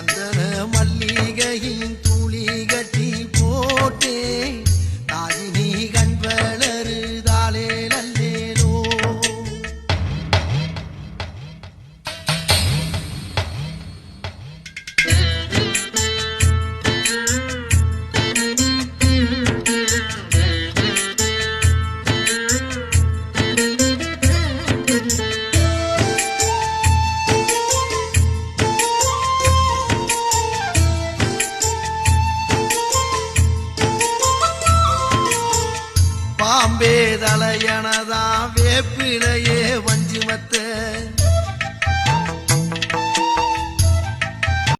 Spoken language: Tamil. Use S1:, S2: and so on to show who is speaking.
S1: சந்தன மல்லிகையின் பாம்பே தலையனதா வேப்பிலையே